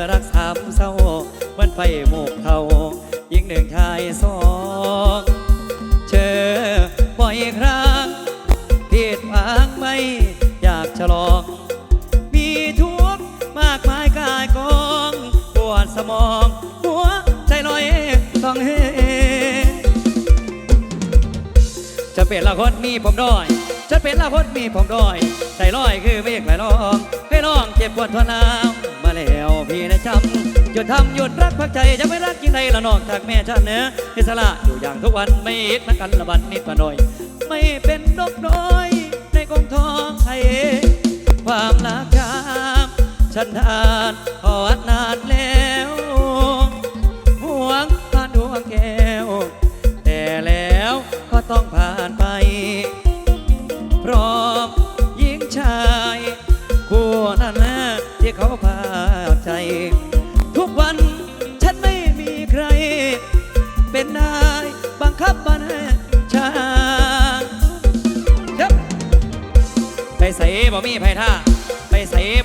อรักสามเศร้ามันไฟหมกเทายิงหนึ่งชายสองเชอบ่อยครั้งผิดหวังไม่อยากฉลอง มีทุกข์มากมายกายกองปวดสมอง หัวใจลอยต้องเฮจะเป็นละคนมีผมด้อยจะเป็นละคนมีผมด้อยใจลอยคือเมฆไหลลองให้ลองเจ็บปวดทนเอา นะจำหยุดทำหยุดรักพักใจจะไม่รักยิ่งใดละนอกจากแม่ฉันเนื้อให้สละอยู่อย่างทุกวันไม่อิดนักกันละบันนิดมาหน่อย ไม่เป็นนกน้อยในกองทองไทยความรักจามฉันทานขอดนานแล้ว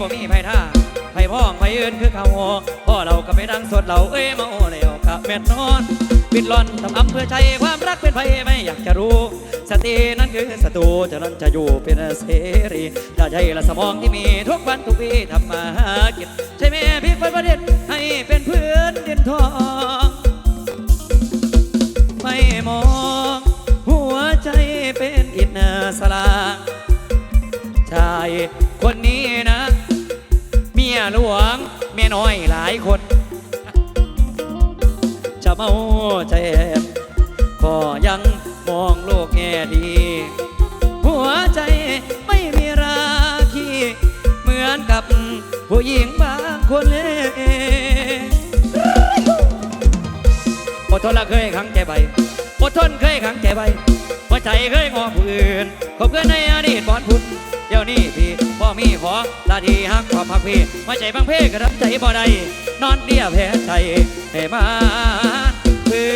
บ่มีไผท่าไผพ้องไผอื่นคือเขาพ่อเราก็ไปดังสดเราเอ้ยมาโอแล้วกับแม่นนอนปิดหลอนทำอำเพื่อใจความรักเป็นไผไม่อยากจะรู้ สตินั้นคือศัตรูจะนั้นจะอยู่เป็นเสรีถ้าใจละสมองที่มีทุกวันทุกวีทำมาหากินใช่ไหมพี่คนประเด็นให้เป็นเพื่อนเดินทองไม่มองหัวใจเป็นอิฐนาสลางชายคนนี้นะ ยหลวงเมียน้อยหลายคน จะเมาใจแอบก็ยังมองโลกแง่ดี หัวใจไม่มีราคีเหมือนกับผู้หญิงบางคนเลยอดทนละเคยขังใจใบอดทนเคยขังใจใบหัวใจเคยงอผู้อื่นขอบเกินในอดีตบอนพุ่นเดี๋ยวนี้พี่ มีขอลาทีฮักความพักพี่หัวใจบางเพกระดับใจบ่ได้นอนเดียวแพ้ใจให้มาเพื่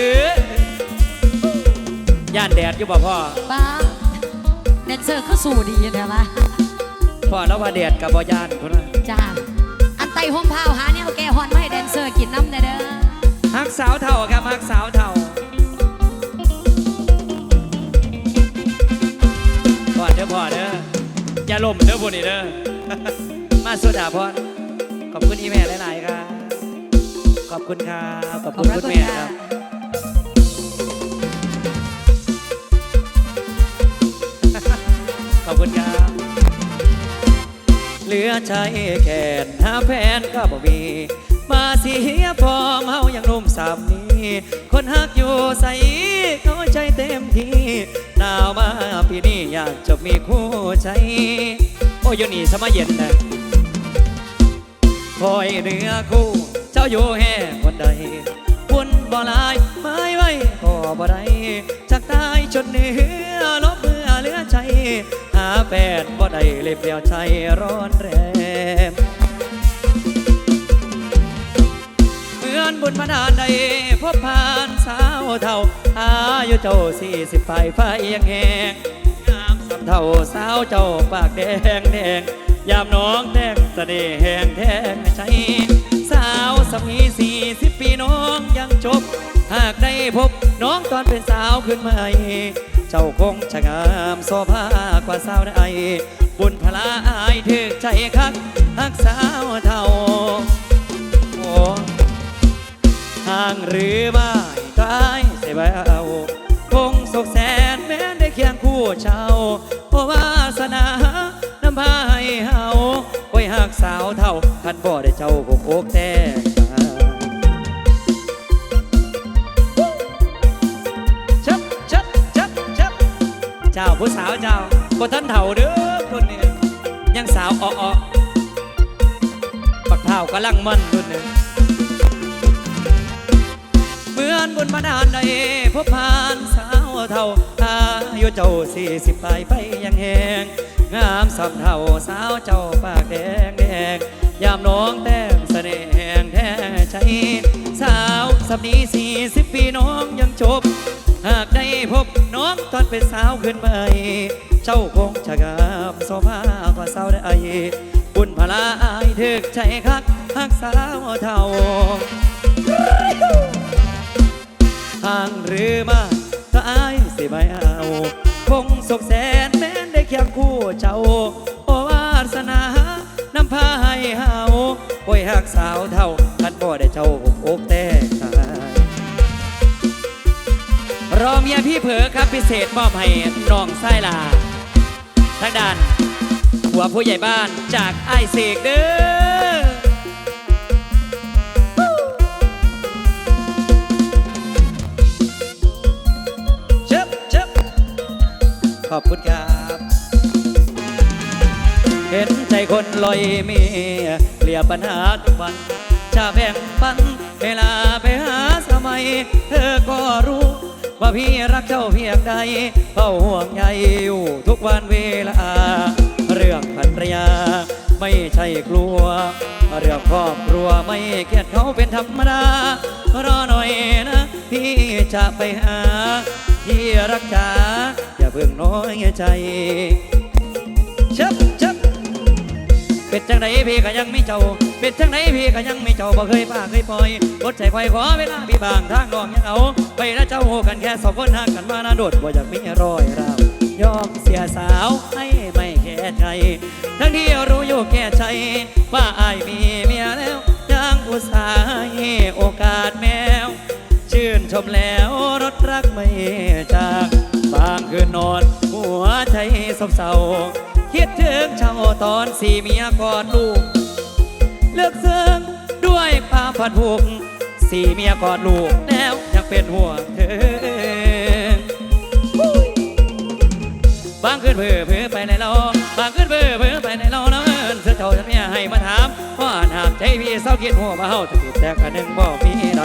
อย่านแดดอยู่บ่พ่อป้าแดนเซอร์ก็สู่ดีนะวะพ่อแล้วว่าแดดกับบ่ย่านคนนั้นจ้าอันไตห้องพาวหาเนี่ยเอาแกฮอนมาให้แดนเซอร์กินน้ำเด้อเด้อฮักสาวเท่าครับฮักสาวเท่า อย่าล่มเด้อพวกนี้เด้อมาสุดาพรขอบคุณอีแม่หลายๆครับขอบคุณครับขอบคุณคุณแม่ครับขอบคุณครับเหลือใจแขนหาแฟนก็บ่มีมาเสียฟอร์มเฮายังหนุ่มสามนี้คนฮักอยู่ใส่เขาใจเต็มที่หนาวมา ปีนี้อยากจะมีคู่ใจ โอ้ยนี่สมัยเย็นนะคอยเรือคู่ เจ้าอยู่แห่คนใดบุญบ่ลายไม่ไว้ก็บ่ได้จากตายจนเหนือลบเมื่อเหลือใจ หาแฟนบ่ได้เลยเปลี่ยวใจร้อนแรงเหมือนบุญพนานใดพบผ่านสาวเท่าอายุเจ้าสี่สิบปลายไฟยังแหง เท่าสาวเจ้าปากแดงแดงยามน้องแดงเสน่ห์แหงแทงใจสาวสมีสี่สิบปีน้องยังจบ หากได้พบน้องตอนเป็นสาวขึ้นใหม่เจ้าคงจะงามโซภากว่าสาวใดบุญพลาอายถึกใจคักหักสาวเท่าโอ้ห่างหรือไม่ตายเสียไปเอาคงสุขแสนแม้ได้เคียงคู่เจ้า บ่ท่านเถ่าเด้อคนนี้ยังสาวอ้อปักเท้ากำลังมันคนนี้เหมือนบุญมาดานใดพบผ่านสาวเท่าอายุเจ้าสี่สิบปลายไปยังแหงงามสำเท่าสาวเจ้าปากแดงแดงยามน้องแต้มเสน่ห์แห่งแท้ใจ สาวสับนี้สี่สิบปีน้องยังจบ หากได้พบน้องตอนเป็นสาวขึ้นใหม่ จ้าคงจะงามโซภากว่าสาได้บุญพลาอายถึกใจคักหักสาวเท่าห่างหรือมาก็อายสิไม่เอาคงสุขแสนแม้นได้เคียงคู่เจ้าโอวาสนานำพาให้เฮาโอ้ยหักสาวเท่าคันบ่ได้เจ้าอกแตกตายรอเมียพี่เผลอครับพิเศษมอบให้น้องไส้ลา ทางด้านหัวผู้ใหญ่บ้านจากไอเสกเด้อเชิบเชิบขอบคุณครับ เห็นใจคนลอยเมียเกลี่ยปัญหาทุกวัน จะแบ่งปันเวลาไปหาสมัย เธอก็รู้ ว่าพี่รักเจ้าเพียงใดเฝ้าห่วงใยอยู่ทุกวันเวลา เรื่องภรรยา ไม่ใช่กลัว เรื่องครอบครัวไม่เกลียดเขาเป็นธรรมดารอหน่อยนะ พี่จะไปหา ที่รักษาอย่าเพิ่งน้อยใจชับชับ เป็นจังไดพี่ก็ยังไม่เจ้า เป็นจังไดพี่ก็ยังไม่เจ้าบ่เคยป้าเคยปล่อยกดใจไฟขอเวลาพี่บางทางนองยังเอา ไปแล้วเจ้าโหกันแค่สองคนห่างกันมานานโดดบ่อยากมีรอยรายอมเสียสาวให้ไม่แก่ใจ ทั้งที่รู้อยู่แก่ใจ ว่าอายมีเมียแล้วยังอุตส่าห์ให้โอกาสแมว ชื่นชมแล้วรถรักไม่จาก บางคืนนอน หัวใจสบเศร้าคิดถึงเช้าตอนสี่เมียกอดลูก เลือกเสื่องด้วยความผัดผูกสี่เมียกอดลูกแล้วยังเป็นห่วงเธอบางคืนเพื่อเพื่อไปในเราบางคืนเพื่อเพื่อไปในเราแล้วเอินเสื้อเจ้าฉันเมียให้มาถามว่าหากใจพี่เศร้าคิดหัวมาเฮาจะติดแต่กันหนึ่งบ่มีใด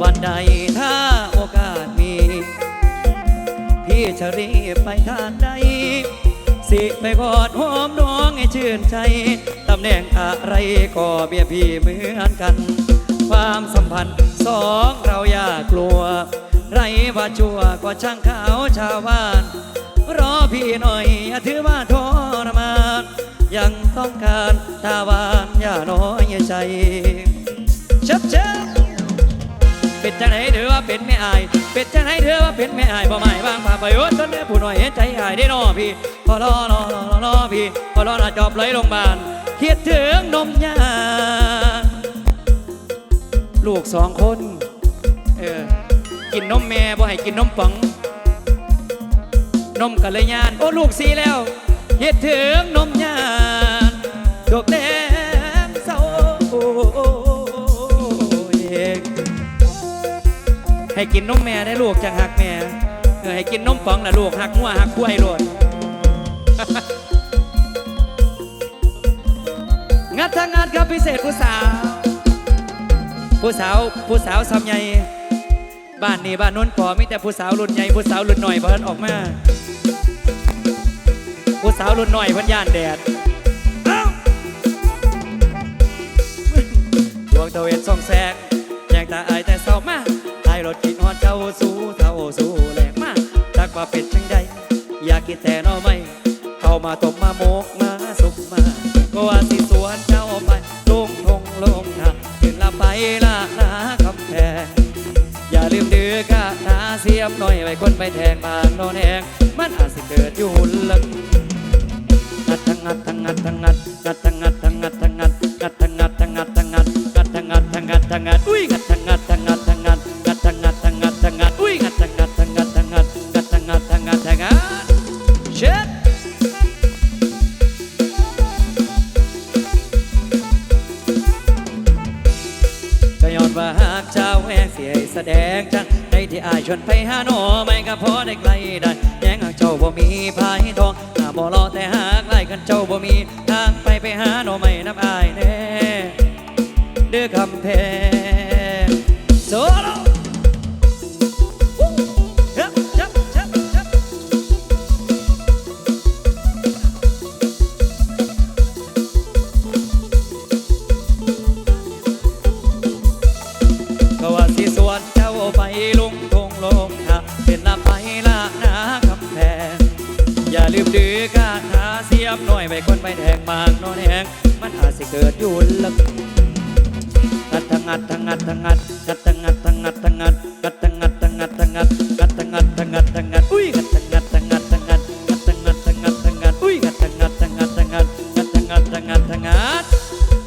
วันใดถ้าโอกาส่จะรีบไปทางใด สิไปกอดหอมน้องให้ชื่นใจ ตำแหน่งอะไรก็เบียพี่เหมือนกัน ความสัมพันธ์สองเราอย่ากลัว ไรว่าชัวก็ช่างเขาชาวบ้าน รอพี่หน่อยอย่าถือว่าทรมานยังต้องการตาวานอย่าน้อยใจชับชับ เป็นจังไหนเธอว่าเป็นแม่อาย เป็นจังไหนเธอว่าเป็นแม่อายบ่หมายบางพาไปโอ้ต้นแม่ผู้น้อยเห็นใจอายได้นอพี่พอรอรอรอรอพี่พอรอหน้าจอบเลยโรงพยาบาลคิดถึงนมยาลูกสองคนเออกินนมแม่บ่ให้กินนมป๋องนมกันเลยยานโอ้ลูกสีแล้วเฮ็ดถึงนมยานดกแดง ให้กินนมแม่ได้ลูกจังหักแม่เออให้กินนมป๋องนะลูกหักหัวหักคุ้ยโลดงัดทางงานครับพิเศษผู้สาว ผู้สาวผู้สาวสำใหญ่บ้านนี้บ้านโน้นปอมีแต่ผู้สาวรุ่นใหญ่ผู้สาวรุ่นหน่อยเพิ่นออกมา ผู้สาวรุ่นหน่อยเพิ่นย่านแดดินแต่เนอไม่ เข้ามาตบมาโมกมาสุกมา ก็ว่าสิสวนเจ้าไปลงทงลงทางขึ้นละไปละนาคำแพงอย่าลืมดื้อกะนาเสียมหน่อยไว้คนไปแทงบางโนนแหงมันอาจสิเกิดอยู่หุ่นลัง ไปหาหนอไม่ก็พอได้ไกลได้แย้งหากเจ้าบ่มีพายทองหาบ่รอแต่หากไล่กันเจ้าบ่มีทางไปไปหาหนอไม่นับอายแน่เดือคำแพงโซโลวู้ยับยับยับยับก็ว่าสิสวนเจ้าไปลุงทงลงทาง เป็นละไปละนาคำแพงอย่าลืมดื้อกาหาเสียมหน่อยไปคนไปแทงมากนอนแหงมันอาจสิเกิดอยู่ลึกงัดทั้งงัดทั้งงัดทั้งงัดงัดทั้งงัดทั้งงัดทั้งงัดงัดทั้งงัดทั้งงัดทั้งงัดงัดทั้งงัดทั้งงัดทั้งงัดอุ้ยงัดทั้งงัดทั้งงัดทั้งงัดงัดทั้งงัดทั้งงัดทั้งงัดอุ้ยงัดทั้งงัดทั้งงัดทั้งงัดงัดทั้งงัดทั้งงัดทั้งงัด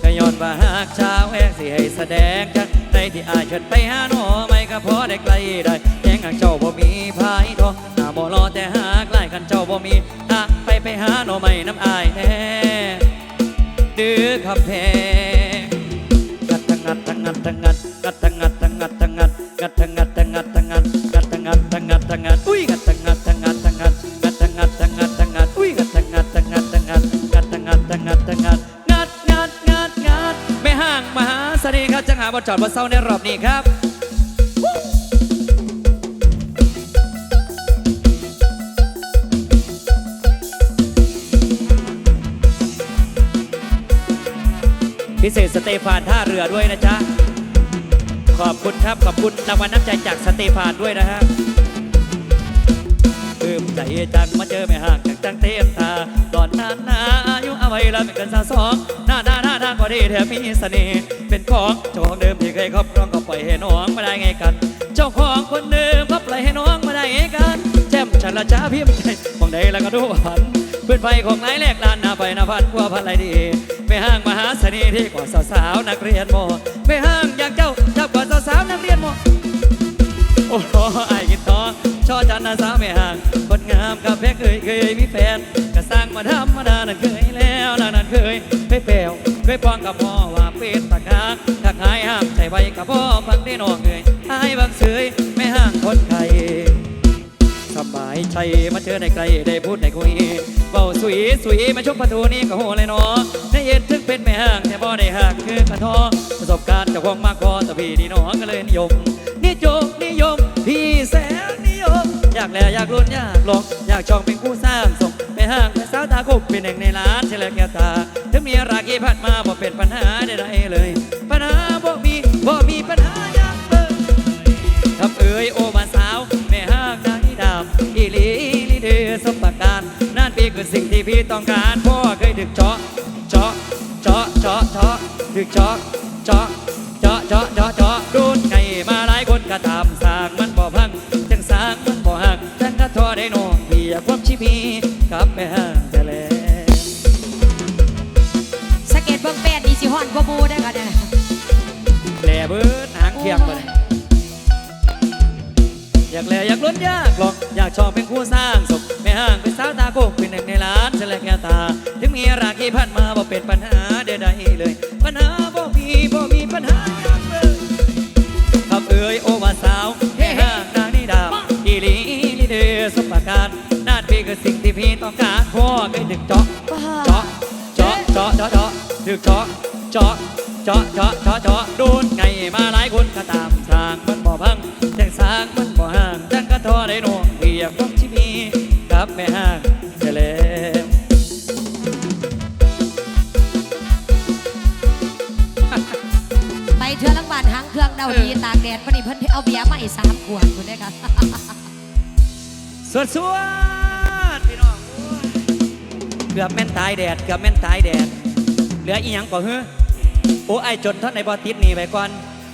ก็ย้อนว่าหากเช้าแห้งสิให้แสดงจังในที่อายเชิดไปหาหนอไม่ก็พอได้ไกลได้ งหาเจ้าบ่มีพายทองหน้าบ่รอแต่หากไล่กันเจ้าบ่มีหาไปไปหาหน่อไม่น้ำอายแน่ดื้อขับแพงกัดทั้งัดทั้งัดทั้งัดกัดทั้งัดทั้งัดทั้งัดกัดทั้งัดทั้งัดทั้งัดกัดทั้งัดทั้งัดทั้งัดอุ้ยกัดทั้งัดทั้งัดทั้งัดกัดทั้งัดทั้งัดทั้งัดอุ้ยกัดทั้งัดทั้งัดทั้งัดกัดทั้งัดทั้งัดทั้งัดงัดงัดงัดงัดไม่ห่างมหาเสน่ห์ครับจังหาบอจอดบอลเศร้าในรอบนี้ครับ พิเศษสเตฟานท่าเรือด้วยนะจ๊ะ ขอบคุณครับ ขอบคุณรางวัลน้ำใจจากสเตฟานด้วยนะฮะปลื้มใจจังมาเจอแม่ห่างจากจังเต็มตาตอนนั้นนาอายุเอาไว้ละไม่เกินสาสองหน้าหน้าหน้าหน้าก็ดีแถมมีเสน่ห์เป็นของเจ้าของเดิมที่เคยครอบครองก็ปล่อยให้น้องมาได้ไงกัน เจ้าของคนเดิมก็ปล่อยให้น้องมาได้ไงกันแจ่มฉันละจ้าพิมพ์ใจมองใดแล้วก็ดูหันเพื่อนไฟของนายแลกลานหน้าไปหน้าพันกว่าพันไรดี ม่ห้างมหาเสน่ห์ที่กว่าสาวๆนักเรียนมอไม่ห้างอย่างเจ้าเจ้ากว่าสาวๆนักเรียนมอโอ้โหไอ้กินทอช่อจันทร์นาสาวไม่ห่างคนงามกับเพกเคยเคยมีแฟนก็สร้างมาธรรมดานั่นเคยแล้วนั่นนั่นเคยเคยแปลวเคยป้องกับพ่อว่าเป็นตะกากถ้าหายห้ามใจไว้กับพ่อฟังได้นองเอ่ยหายบางเสยไม่ห่างคนไทยสบายใจมาเจอในไกลได้พูดได้คุยเบาสุยสุยมาชกประตูนี้ก็โหเลยเนาะ เย็นถึงเป็นแม่ห่างแต่บ่ได้ห่างคือกระทอประสบการณ์เจากของมากพอแต่พี่นี่น้องก็เลยนิยมนิยมนิยม พี่แสนนิยม อยากแลอยากลุ้นอยากลองอยากช่องเป็นผู้สร้างส่งไปห่างแต่สาวตากุบเป็นหนึ่งในล้านเฉลยแก้วตาถึงมีรากีพัดมาบ่เป็นปัญหาใดๆเลย ปัญหาบ่มีบ่มีปัญหาอย่างเดิมทำเอ่ยโอมาสาว แม่ห้างนางนิดามอีลีลีเดือสมประการนั่นเป็นคือสิ่งที่พี่ต้องการพ ถึกเจาะเจาะเจาะเจาะเจาะเจาะดูดไงมาหลายคนก็ตามสร้างมันบ่พังจังสร้างมันบ่หักจังกระทอได้น้องพี่อยากความชีพีกลับไปห้างแต่แล้วสะเก็ตเบิ่งแปดดีสิฮอนบ่บูได้อกันเนี่ยแหล่เบิดหางเทียมไปเลยอยากแหล่อยากล้นอยากหลอกอยากชอบเป็นคู่สร้างสุขแม่ห้าง เจาะเจาะเจาะเจาะเจาะเจาะโดนไงมาหลายคนก็ตามสร้างมันบ่พังจังสร้างมันบ่ห่างจังกระทอได้น้องเพียงพวกที่มีกับแม่ห้างเฉลมไปเทื่อลังบานหางเครื่องเดาดีตากแดดปานนี้เพิ่นเอาเบียร์มาอีกสามขวดคุณได้อค่ะสวดสวดพี่น้องโอ้ยเกือบแม่นตายแดดเกือบแม่นตายแดด เหลืออีหยังก็เฮ้อโอ้ไอจนท่านในบอติดหนี่ไปก่อน